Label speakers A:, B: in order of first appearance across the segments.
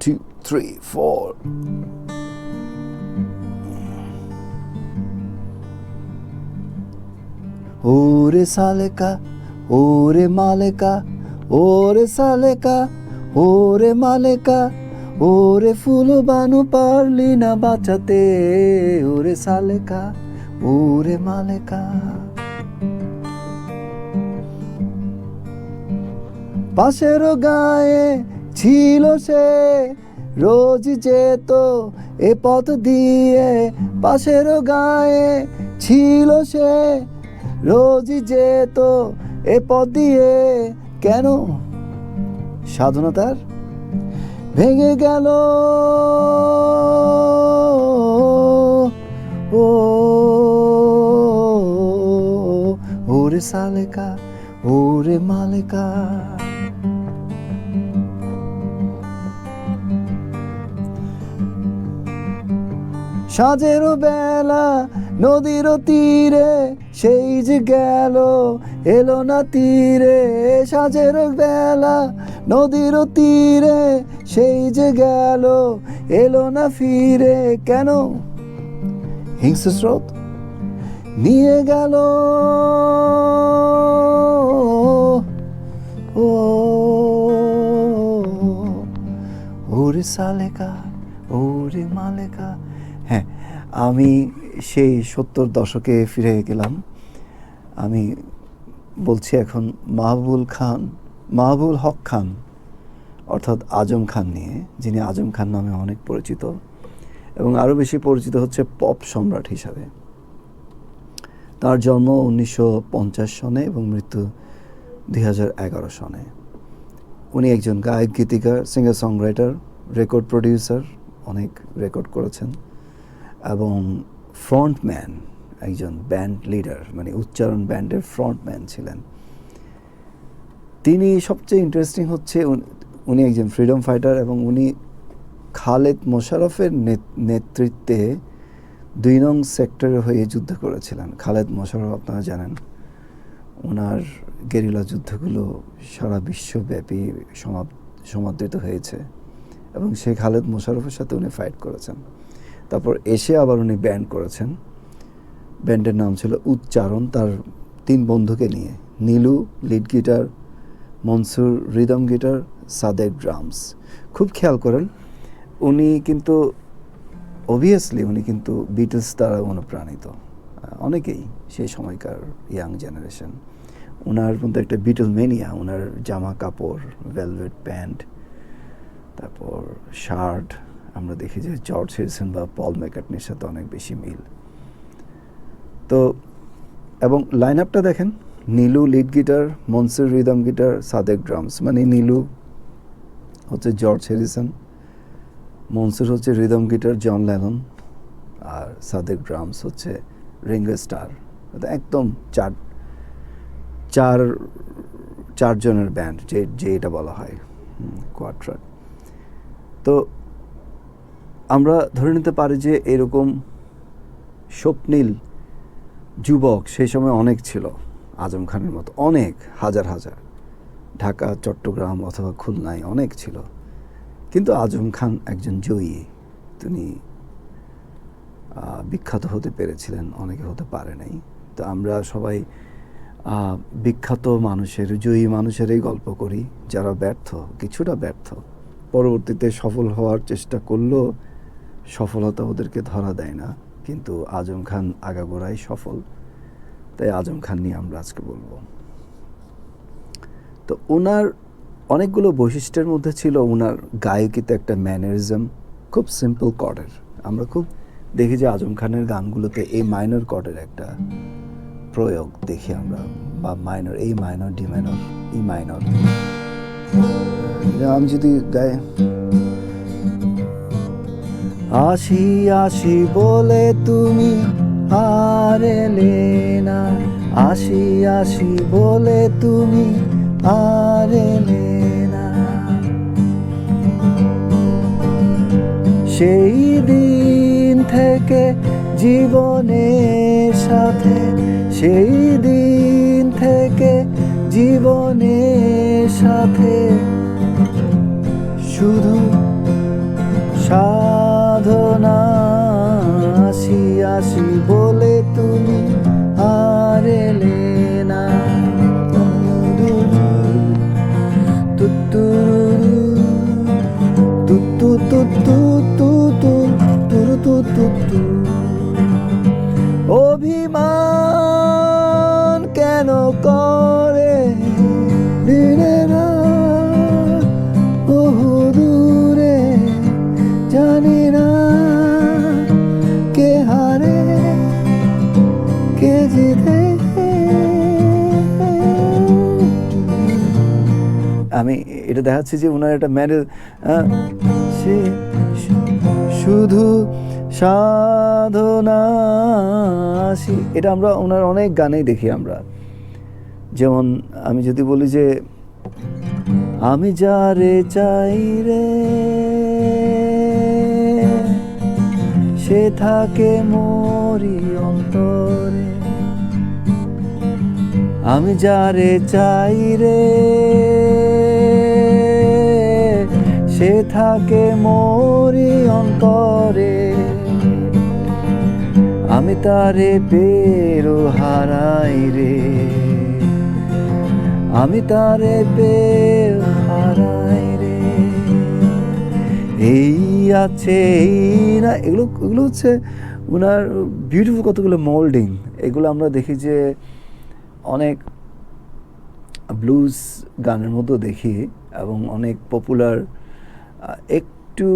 A: two, three, four. ওরে সালেকা ওরে মালেকা ওরে সালেকা ওরে মালেকা ওরে ফুল বানু পারলি না বাঁচাতে ওরে সালেকা ওরে মালেকা পাশের গায়ে ছিল সে, রোজ যেত এ পথ দিয়ে, পাশের গায়ে ছিল সে, রোজ যেত এ পথ দিয়ে। কেন? সাধনতার ভেঙে গেল। ও, ওরে সালেকা, ওরে মালেকা। সাজের বেলা নদীর তীরে সেই যে গেল, এলো না তীরে। সাজের বেলা নদীর তীরে সেই যে গেল, এলো না ফিরে। কেন? হিংস্র স্রোত নিয়ে গেল। ও, ওরে সালেকা, ওরে মালেকা। হ্যাঁ আমি সেই সত্তর দশকে ফিরে গেলাম। আমি বলছি এখন মাহবুল খান মাহবুল হক খান, অর্থাৎ আজম খান নিয়ে, যিনি আজম খান নামে অনেক পরিচিত এবং আরও বেশি পরিচিত হচ্ছে পপ সম্রাট হিসাবে। তার জন্ম উনিশশো পঞ্চাশ সনে এবং মৃত্যু দুই হাজার এগারো সনে। উনি একজন গায়ক, গীতিকার সিঙ্গার সংরাইটার রেকর্ড প্রডিউসার অনেক রেকর্ড করেছেন। এবং ফ্রন্টম্যান একজন ব্যান্ড লিডার মানে উচ্চারণ ব্যান্ডের ফ্রন্টম্যান ছিলেন। তিনি সবচেয়ে ইন্টারেস্টিং হচ্ছে উনি- একজন ফ্রিডম ফাইটার এবং উনি খালেদ মোশারফের নেত- নেতৃত্বে দুই নং সেক্টরের হয়ে যুদ্ধ করেছিলেন। খালেদ মোশারফ আপনারা জানেন ওনার গেরিলা যুদ্ধগুলো সারা বিশ্বব্যাপী সমাদৃত হয়েছে এবং সেই খালেদ মোশারফের সাথে উনি ফাইট করেছেন। তারপর এসে আবার উনি ব্যান্ড করেছেন। ব্যান্ডের নাম ছিল উচ্চারণ, তার তিন বন্ধুকে নিয়ে। Nilu, lead guitar, Mansur, rhythm guitar, Sadek drums. খুব খেয়াল করেন, উনি কিন্তু অবভিয়াসলি উনি কিন্তু বিটলস দ্বারা অনুপ্রাণিত। অনেকেই সেই সময়কার ইয়াং জেনারেশন ওনার মধ্যে একটা বিটল মেনিয়া ওনার জামা কাপড় ভেলভেট প্যান্ট তারপর শার্ট আমরা দেখি যে জর্জ হেরিসন বা পল ম্যাকার্টনির সাথে অনেক বেশি মিল। তো, এবং লাইন আপটা দেখেন, Nilu lead guitar Mansur rhythm guitar Sadek drums মানে নীলু হচ্ছে জর্জ হেরিসন মনসুর হচ্ছে রিদম গিটার জন ল্যানন আর সাদেক ড্রামস হচ্ছে রিঙ্গো স্টার একদম চার চার, চারজনের ব্যান্ড যে যে এটা বলা হয় কোয়াট্রাক তো আমরা ধরে নিতে পারি যে এরকম স্বপ্নীল যুবক সেই সময় অনেক ছিল, আজম খানের মতো, অনেক, হাজার হাজার। ঢাকা, চট্টগ্রাম অথবা খুলনায় অনেক ছিল। কিন্তু আজম খান একজন জয়ী। তিনি বিখ্যাত হতে পেরেছিলেন, অনেকে হতে পারে নাই। তো আমরা সবাই বিখ্যাত মানুষের, জয়ী মানুষেরই গল্প করি, যারা ব্যর্থ, কিছুটা ব্যর্থ। পরবর্তীতে সফল হওয়ার চেষ্টা করলেও সফলতা ওদেরকে ধরা দেয় না, কিন্তু আজম খান আগাগোড়াই সফল। তাই আজম খান নিয়ে আমরা আজকে বলব। তো ওনার অনেকগুলো বৈশিষ্ট্যের মধ্যে ছিল ওনার গায়কিতে একটা ম্যানারিজম, খুব সিম্পল কর্ডের আমরা খুব দেখি যে আজম খানের গানগুলোতে এই মাইনর কর্ডের একটা প্রয়োগ দেখি আমরা, বা মাইনর এই minor D minor E minor আমি যদি গায়ে আসি আসি বলে তুমি আর এলে না। আসি আসি বলে তুমি আর এলে না। সেই দিন থেকে জীবনের সাথে, সেই দিন থেকে জীবনের সাথে শুধু তু সাধনা আসি আসি বলে তুমি আরেলে এটা দেখাচ্ছি যে ওনার একটা ম্যারেজ সে শুধু সাধনা এটা আমরা ওনার অনেক গানেই দেখি আমরা। যেমন আমি যদি বলি যে, আমি যারে চাই রে, সে থাকে মরি অন্তরে। আমি যারে চাই রে সে থাকে মরি অন্তরে। আমি তারে পেরো হারাই রে। আমি তারে পেরো হারাই রে। এই আছে, এই না, এগুলো এগুলো হচ্ছে ওনার বিউটিফুল কতগুলো মোল্ডিং এগুলো আমরা দেখি যে অনেক ব্লুজ গানের মধ্যেও দেখি এবং অনেক পপুলার একটু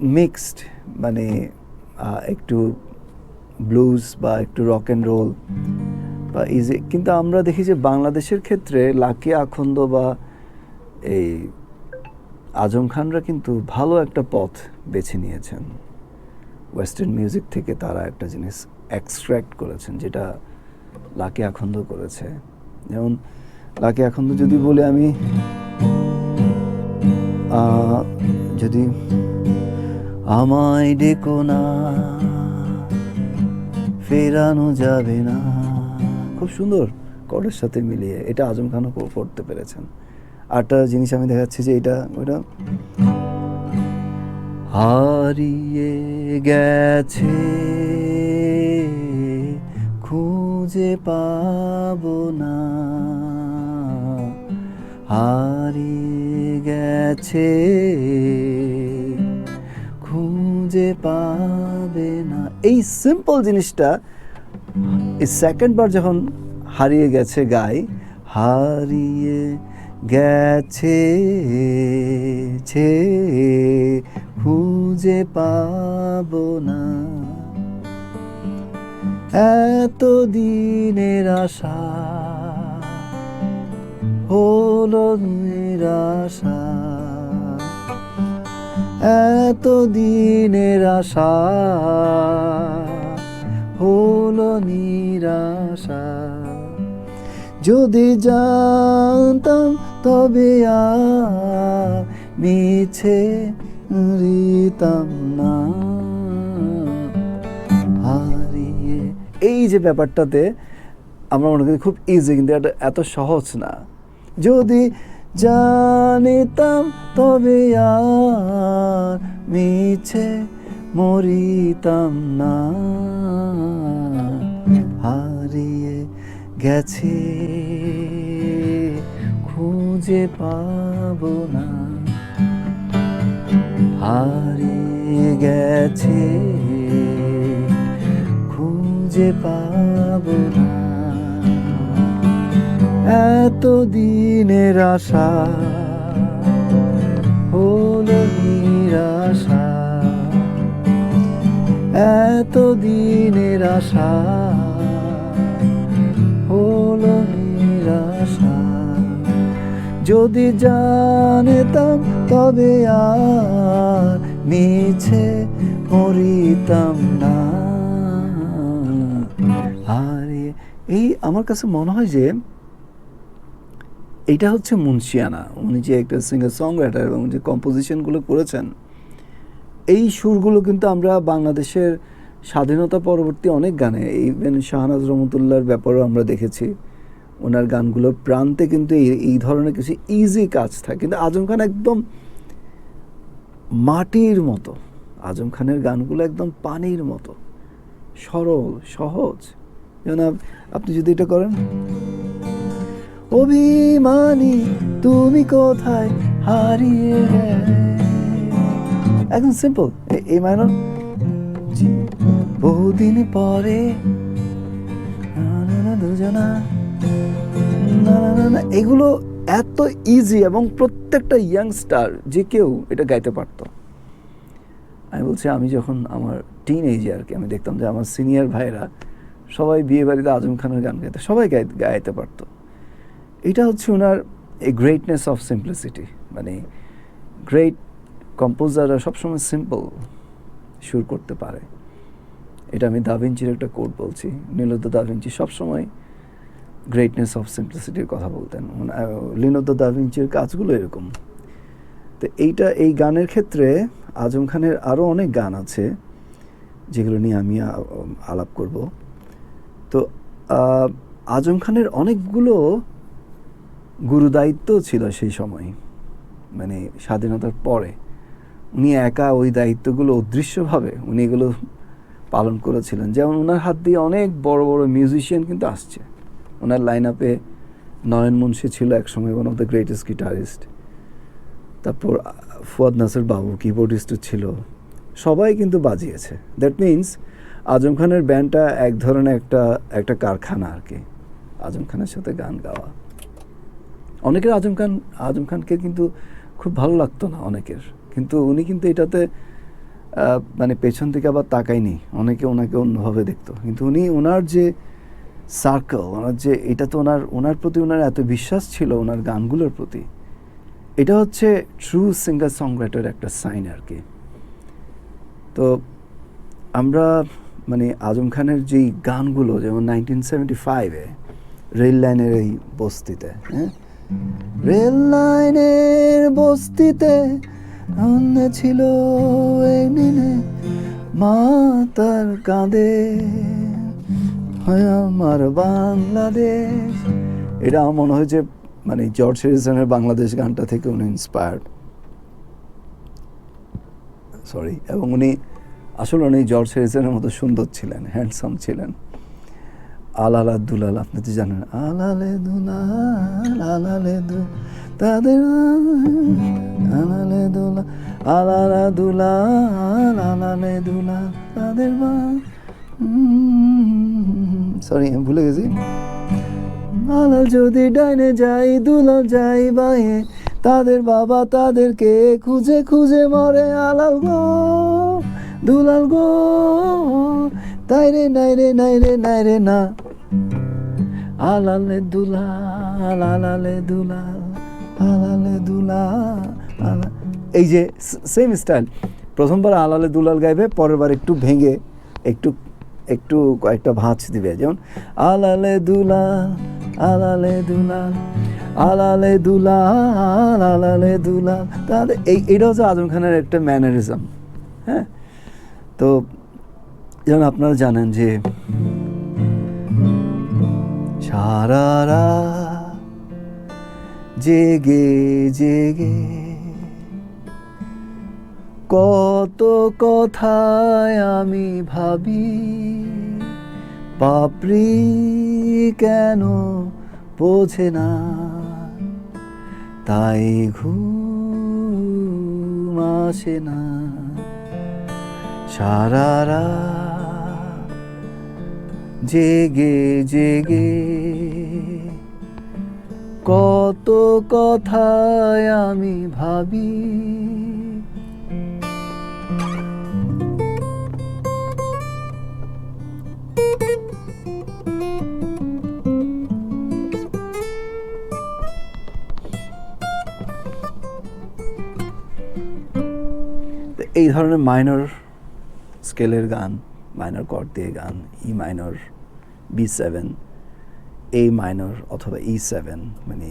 A: মিক্সড মানে একটু ব্লুজ বা একটু রক অ্যান্ড রোল বা ইজি কিন্তু আমরা দেখি যে বাংলাদেশের ক্ষেত্রে লাকি আখন্দ বা এই আজম খানরা কিন্তু ভালো একটা পথ বেছে নিয়েছেন। ওয়েস্টার্ন মিউজিক থেকে তারা একটা জিনিস এক্সট্র্যাক্ট করেছেন, যেটা লাকি আখন্দ করেছে। যেমন, লাকি আখন্দ যদি বলি আমি যদি আমায় ডেকো না, ফেরানো যাবে না। খুব সুন্দর কর্ডের সাথে মিলিয়ে এটা আজম খানও করতে পেরেছেন। আরেকটা জিনিস আমি দেখাচ্ছি যে এটা ওটা হারিয়ে গেছে, খুঁজে পাবো না। হারিয়ে গেছে, খুঁজে পাবে না। এই সিম্পল জিনিসটা, এই সেকেন্ড বার যখন হারিয়ে গেছে গাই, হারিয়ে গেছে ছে খুঁজে পাবো না। এত দিনের আশা হলো নিরাশা এত দিনের আশা হলো নিরাশা যদি জানতাম তবে মিছে রিতাম না। হারিয়ে এই যে ব্যাপারটাতে আমরা মনে করি খুব ইজি কিন্তু এত সহজ না। যদি জানিতাম তবে আর মিছে মরিতাম না। হারিয়ে গেছে, খুঁজে পাবো না। হারিয়ে গেছে, খুঁজে পাবো না। এত দিনের আশা হলো নিরাশা। এত দিনের আশা হলো নিরাশা। যদি জানতাম তবে আর মিছে মরিতাম না। আরে, এই আমার কাছে মনে হয় যে এইটা হচ্ছে মুন্সিয়ানা উনি যে একটা সিঙ্গার সং রাইটার এবং যে কম্পোজিশনগুলো করেছেন, এই সুরগুলো কিন্তু আমরা বাংলাদেশের স্বাধীনতা পরবর্তী অনেক গানে ইভেন শাহনাজ রহমতুল্লাহর ব্যাপারেও আমরা দেখেছি। ওনার গানগুলোর প্রান্তে কিন্তু এই এই ধরনের কিছু ইজি কাজ থাকে। কিন্তু আজম খান একদম মাটির মতো। আজম খানের গানগুলো একদম পানির মতো। সরল, সহজ। যেন আপনি যদি এটা করেন। অভিমানী তুমি কোথায় হারিয়ে একদম সিম্পল এই জি বহুদিন পরে না, না, না, এগুলো এত ইজি এবং প্রত্যেকটা ইয়াংস্টার যে কেউ এটা গাইতে পারতো। আমি বলছি আমি যখন আমার টিন এজে আর কি আমি দেখতাম যে আমার সিনিয়র ভাইরা সবাই বিয়ে বাড়িতে আজম খানের গান গাইতে সবাই গাই গাইতে পারতো। এটা হচ্ছে ওনার এই গ্রেটনেস অফ সিম্পলিসিটি মানে গ্রেট কম্পোজাররা সবসময় সিম্পল সুর করতে পারে। এটা আমি দাভিঞ্চির একটা কোড বলছি। নীলদ দাভিঞ্চি সবসময় গ্রেটনেস অফ সিম্পলিসিটির কথা বলতেন। লিনোদ দাভিঞ্চির কাজগুলো এরকম। তো এইটা, এই গানের ক্ষেত্রে আজম খানের আরও অনেক গান আছে, যেগুলো নিয়ে আমি আলাপ করব। তো আজম খানের অনেকগুলো গুরুদায়িত্ব ছিল সেই সময় মানে স্বাধীনতার পরে। উনি একা ওই দায়িত্বগুলো অদৃশ্যভাবে উনি এগুলো পালন করেছিলেন। যেমন ওনার হাত দিয়ে অনেক বড় বড় মিউজিশিয়ান কিন্তু আসছে। ওনার লাইন আপে নয়ন মুন্সি ছিল একসময় one of the greatest guitarist তারপর ফুয়াদ নাসির বাবু কিবোর্ডিস্টও ছিল। সবাই কিন্তু বাজিয়েছে। দ্যাট মিন্স আজম খানের ব্যান্ডটা এক ধরনের একটা একটা কারখানা আর কি। আজম খানের সাথে গান গাওয়া। অনেকের আজম খান, আজম খানকে কিন্তু খুব ভালো লাগতো না অনেকের। কিন্তু উনি কিন্তু এটাতে মানে পেছন থেকে আবার তাকায়নি। অনেকে ওনাকে অন্যভাবে দেখতো। কিন্তু উনি ওনার যে সার্কেল ওনার যে, এটা তো ওনার ওনার প্রতি ওনার এত বিশ্বাস ছিল ওনার গানগুলোর প্রতি। এটা হচ্ছে ট্রু সিঙ্গার সং রাইটার একটা সাইন আর কি। তো আমরা মানে আজম খানের যেই গানগুলো, যেমন নাইনটিন সেভেন্টি ফাইভে রেল লাইনের এই বস্তিতে হ্যাঁ? রেল লাইনের বস্তিতে অন্য ছিল মা তার কাঁদে হয় আমার বাংলাদেশ। এটা আমার মনে হয় যে মানে জর্জ হ্যারিসনের বাংলাদেশ গানটা থেকে উনি ইন্সপায়ার্ড সরি এবং উনি আসলে উনি জর্জ হ্যারিসনের মতো সুন্দর ছিলেন হ্যান্ডসাম ছিলেন। আলালা দুলাল, আপনি তো জানেন। আলালে দুলাল, আলালে দু তাদের আলালে দুলাল, আলালা দুলাল, আলালে দুলাল, তাদের বা সরি ভুলে গেছি। আলাল যদি ডাইনে যাই, দুলাল যাই বাইয়ে তাদের বাবা তাদেরকে খুঁজে খুঁজে মরে আলাল গো, দুলাল গো। তাই রে নাই রে নাই রে নাই রে না আলালে দুলাল আলালে দুলাল আলালে আলা এই যে সেম স্টাইল প্রথমবার আলালে দুলাল গাইবে পরের বার একটু ভেঙে, একটু একটু কয়েকটা ভাঁজ দিবে। যেমন আলালে দুলাল আলালে দুলাল আলালে দুলাল আলালে দুলাল তাহলে এই এটা হচ্ছে আজম খানের একটা ম্যানারিজম হ্যাঁ? তো যেমন আপনারা জানেন যে সারারা জেগে জেগে কত কথায় আমি ভাবি পাপড়ি কেন বোঝে না। তাই ঘুম আসে না। সারারা জেগে জেগে কত কথায় আমি ভাবি। এই ধরনের মাইনর স্কেলের গান মাইনর কর্ড দিয়ে গান E minor B seven A minor অথবা ই সেভেন মানে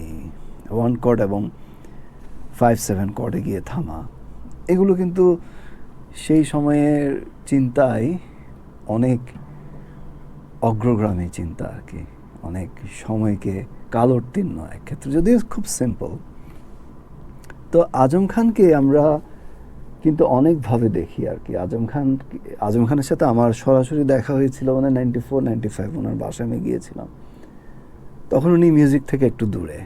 A: ওয়ান কর্ড এবং ফাইভ সেভেন কর্ডে গিয়ে থামা। এগুলো কিন্তু সেই সময়ের চিন্তায় অনেক অগ্রগ্রামী চিন্তা আর কি, অনেক সময়কে কালোত্তীর্ণ এক ক্ষেত্রে, যদিও খুব সিম্পল তো আজম খানকে আমরা কিন্তু অনেকভাবে দেখি আর কি। আজম খান, আজম খানের সাথে আমার সরাসরি দেখা হয়েছিল মানে নাইনটি ফোর নাইনটি ফাইভ ওনার বাসায় আমি গিয়েছিলাম। তখন উনি মিউজিক থেকে একটু দূরে।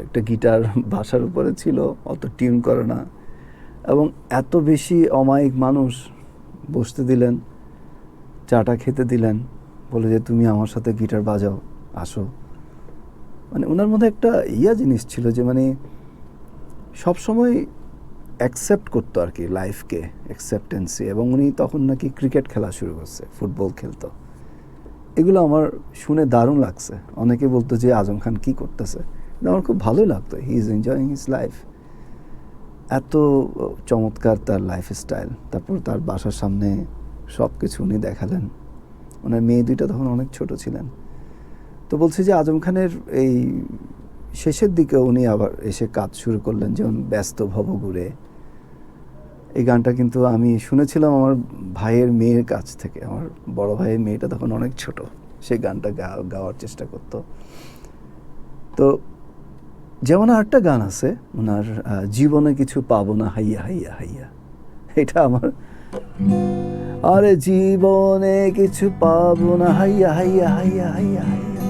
A: একটা গিটার বাসার উপরে ছিল, অত টিউন করে না। এবং এত বেশি অমায়িক মানুষ বসতে দিলেন, চাটা খেতে দিলেন, বলে যে তুমি আমার সাথে গিটার বাজাও, আসো। মানে ওনার মধ্যে একটা ইয়া জিনিস ছিল যে মানে সবসময় অ্যাকসেপ্ট করতো আর কি লাইফকে অ্যাকসেপ্টেন্সি এবং উনি তখন নাকি ক্রিকেট খেলা শুরু করছে ফুটবল খেলতো। এগুলো আমার শুনে দারুণ লাগছে। অনেকে বলতো যে, আজম খান কি করতেছে? আমার খুব ভালোই লাগতো। He is enjoying his life এত চমৎকার তার লাইফ স্টাইল তারপর তার বাসার সামনে সব কিছু উনি দেখালেন। ওনার মেয়ে দুইটা তখন অনেক ছোট ছিলেন। তো বলছি যে, আজম খানের এই শেষের দিকে উনি আবার এসে কাজ শুরু করলেন, যেমন ব্যস্ত ভবঘুরে। এই গানটা কিন্তু আমি শুনেছিলাম আমার ভাইয়ের মেয়ের কাছ থেকে। আমার বড় ভাইয়ের মেয়েটা তখন অনেক ছোট, সে গানটা গাওয়ার চেষ্টা করত। তো যেমন আরেকটা গান আছে, ওনার জীবনে কিছু পাবো না, হাইয়া হাইয়া হাইয়া। এটা আমার। আরে জীবনে কিছু পাবো না, হাইয়া হাইয়া হাইয়া হাইয়া হাইয়া।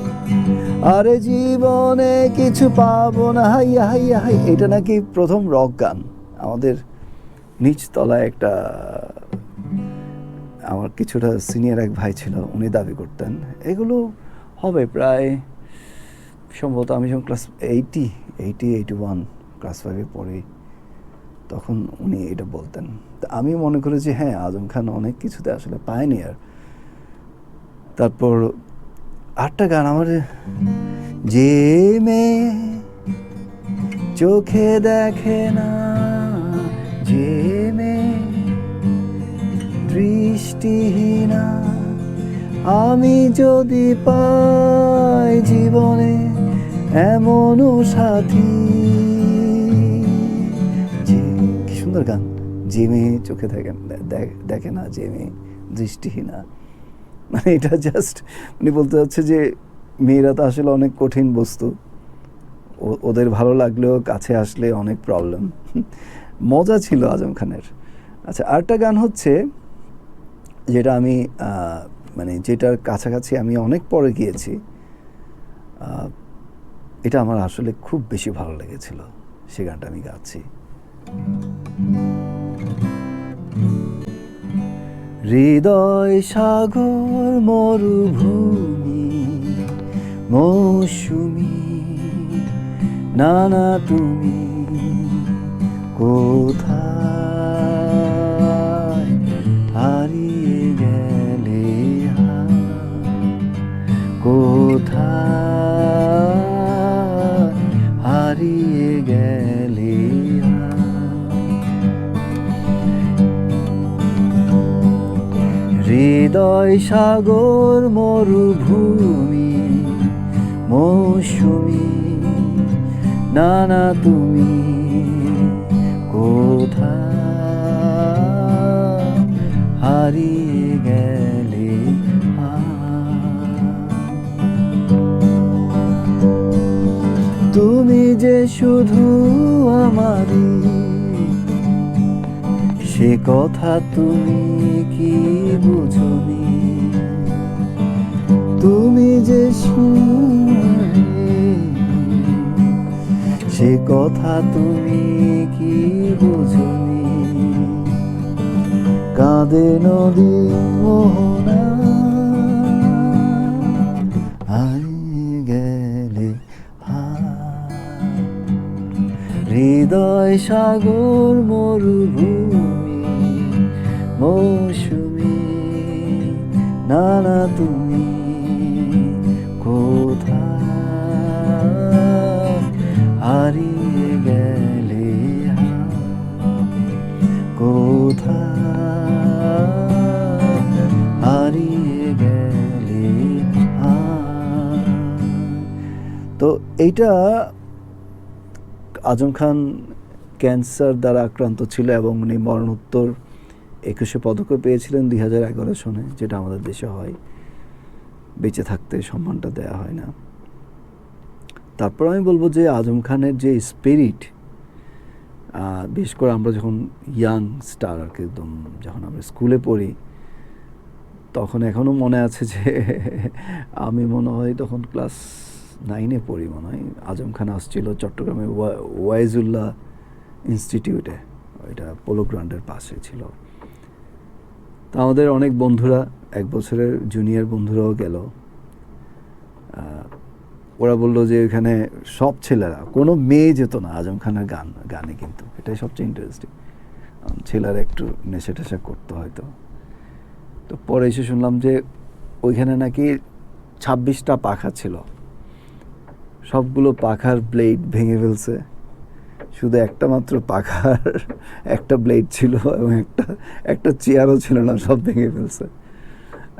A: আরে জীবনে কিছু পাবো না, হাইয়া হাইয়া হাই এটা নাকি প্রথম রক গান আমাদের নিচতলায় একটা, আমার কিছুটা সিনিয়র এক ভাই ছিল, উনি দাবি করতেন। এগুলো হবে প্রায়, সম্ভবত আমি যখন class eighty eighty eighty one class ফাইভে পড়ি, তখন উনি এটা বলতেন। তা আমি মনে করি যে হ্যাঁ আজম খান অনেক কিছুতে আসলে পায়নি আর তারপর আটটা গান আমার, যে মেয়ে চোখে দেখে না যে দৃষ্টিহীনা আমি যদি পাই জীবনে এমন সাথী। কি সুন্দর গান, যে মেয়ে চোখে দেখে দেখ- না, যে মেয়ে দৃষ্টিহীনা। মানে এটা জাস্ট উনি বলতে চাচ্ছে যে মেয়েরা তো আসলে অনেক কঠিন বস্তু। ওদের ভালো লাগলেও কাছে আসলে অনেক প্রবলেম মজা ছিল আজম খানের। আচ্ছা আরেকটা গান হচ্ছে যেটা আমি মানে যেটার কাছাকাছি আমি অনেক পরে গিয়েছি এটা আমার আসলে খুব বেশি ভালো লেগেছিল, সে গানটা আমি গাচ্ছি। হৃদয় সাগর, মরুভূমি, মৌসুমি, নানা তুমি কোথায় হারিয়ে গেলে? কোথায় হারিয়ে গেলে? হৃদয় সাগর মরুভূমি মৌসুমি নানা তুমি কোথায় হারিয়ে গেলে? তুমি যে শুধু আমারই, সে কথা তুমি কি বুঝনি তুমি যে শুনলে সে কথা তুমি কি বুঝনি কাঁদে নদী মোহনা গেলে। হৃদয় সাগর, মরুভূমি, মৌসুমি, নানা তুমি এইটা আজম খান ক্যান্সার দ্বারা আক্রান্ত ছিল এবং উনি মরণোত্তর একুশে পদকও পেয়েছিলেন দুই হাজার এগারো সনে, যেটা আমাদের দেশে হয়। বেঁচে থাকতে সম্মানটা দেয়া হয় না। তারপর আমি বলব যে আজম খানের যে স্পিরিট বিশেষ করে আমরা যখন ইয়াং স্টার আর কি, একদম যখন আমরা স্কুলে পড়ি, তখন এখনও মনে আছে যে আমি মনে হয় তখন ক্লাস নাইনে পড়ি মনে হয়। আজম খান আসছিল চট্টগ্রামে ওয়া- ওয়াইজুল্লাহ ইনস্টিটিউটে। এটা পোলো গ্রাউন্ডের পাশে ছিল। তা আমাদের অনেক বন্ধুরা, এক বছরের জুনিয়র বন্ধুরাও গেল। ওরা বলল যে এখানে সব ছেলেরা, কোনো মেয়ে যেত না আজম খানের গান, গানে কিন্তু। এটাই সবচেয়ে ইন্টারেস্টিং ছেলেরা একটু নেশা টেশা করতো হয়তো। তো পরে এসে শুনলাম যে ওইখানে নাকি ছাব্বিশটা পাখা ছিল। সবগুলো পাখার ব্লেড ভেঙে ফেলছে। শুধু একটা মাত্র পাখার, একটা ব্লেড ছিল এবং একটা একটা চেয়ারও ছিল না, সব ভেঙে ফেলছে।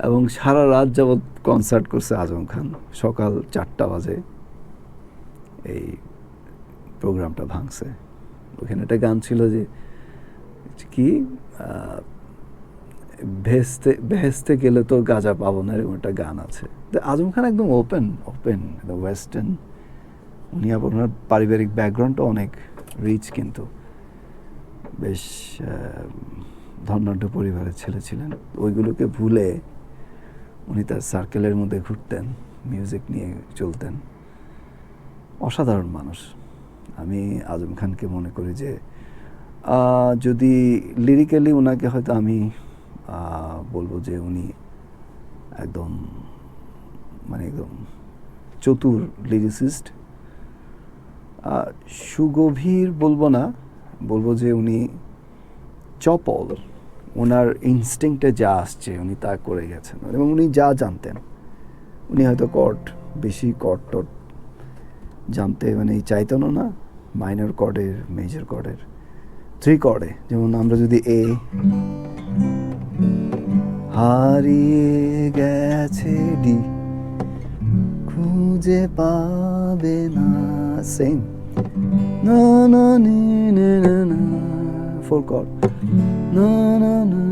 A: এবং সারা রাত যাবৎ কনসার্ট করছে আজম খান, সকাল চারটা বাজে। এই প্রোগ্রামটা ভাঙছে। ওখানে একটা গান ছিল যে, কি? ভেস্তে ভেস্তে গেলে তো গাজা পাবো না, এরকম একটা গান আছে। আজম খান একদম ওপেন ওপেন ওয়েস্টার্ন উনি আবার ওনার পারিবারিক ব্যাকগ্রাউন্ডটা অনেক রিচ কিন্তু। বেশ ধনাঢ্য পরিবারের ছেলে ছিলেন। ওইগুলোকে ভুলে উনি তার সার্কেলের মধ্যে ঘুরতেন মিউজিক নিয়ে চলতেন। অসাধারণ মানুষ। আমি আজম খানকে মনে করি যে যদি লিরিক্যালি ওনাকে হয়তো আমি বলব যে উনি একদম মানে একদম চতুর লিরিসিস্ট সুগভীর বলব না, বলব যে উনি চপল, ওনার ইনস্টিংক্টে যা আসছে উনি তা করে গেছেন। এবং উনি যা জানতেন, উনি হয়তো কর্ড, বেশি কর্ড টট জানতে মানে চাইতেনও না, মাইনর কর্ডের, মেজর কর্ডের, থ্রি কর্ডে, যেমন আমরা যদি এ, হারিয়ে গেছে ডি খুঁজে পাবে না সেম না না, নে নে, না ফোর কর্ড না না না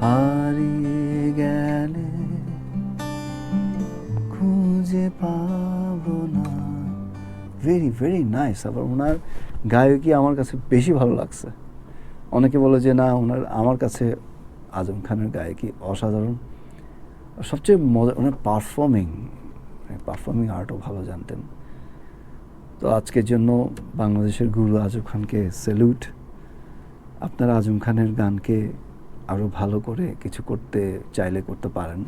A: হারিয়ে গেলে খুঁজে না ভেরি ভেরি নাইস আবার ওনার গায়কই আমার কাছে বেশি ভালো লাগছে। অনেকে বলে যে, না, ওনার, আমার কাছে আজম খানের গায়কই অসাধারণ। সবচেয়ে মজা, ওনার পারফর্মিং পারফর্মিং আর্টও ভালো জানতেন। তো আজকের জন্য বাংলাদেশের গুরু আজম খানকে স্যালুট আপনারা আজম খানের গানকে আরও ভালো করে কিছু করতে, চাইলে করতে পারেন।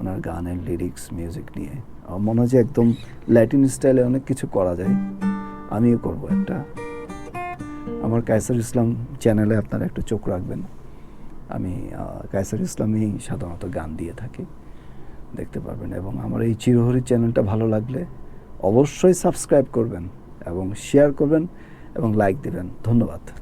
A: ওনার গানের লিরিক্স মিউজিক নিয়ে। মনে হয় যে একদম ল্যাটিন স্টাইলে অনেক কিছু করা যায়। আমিও করব একটা। আমার কায়সার ইসলাম চ্যানেলে আপনারা একটু চোখ রাখবেন। আমি কায়সার ইসলামই সাধারণত গান দিয়ে থাকি। দেখতে পারবেন। এবং আমার এই চিরহরি চ্যানেলটা ভালো লাগলে অবশ্যই সাবস্ক্রাইব করবেন এবং শেয়ার করবেন এবং লাইক দেবেন। ধন্যবাদ।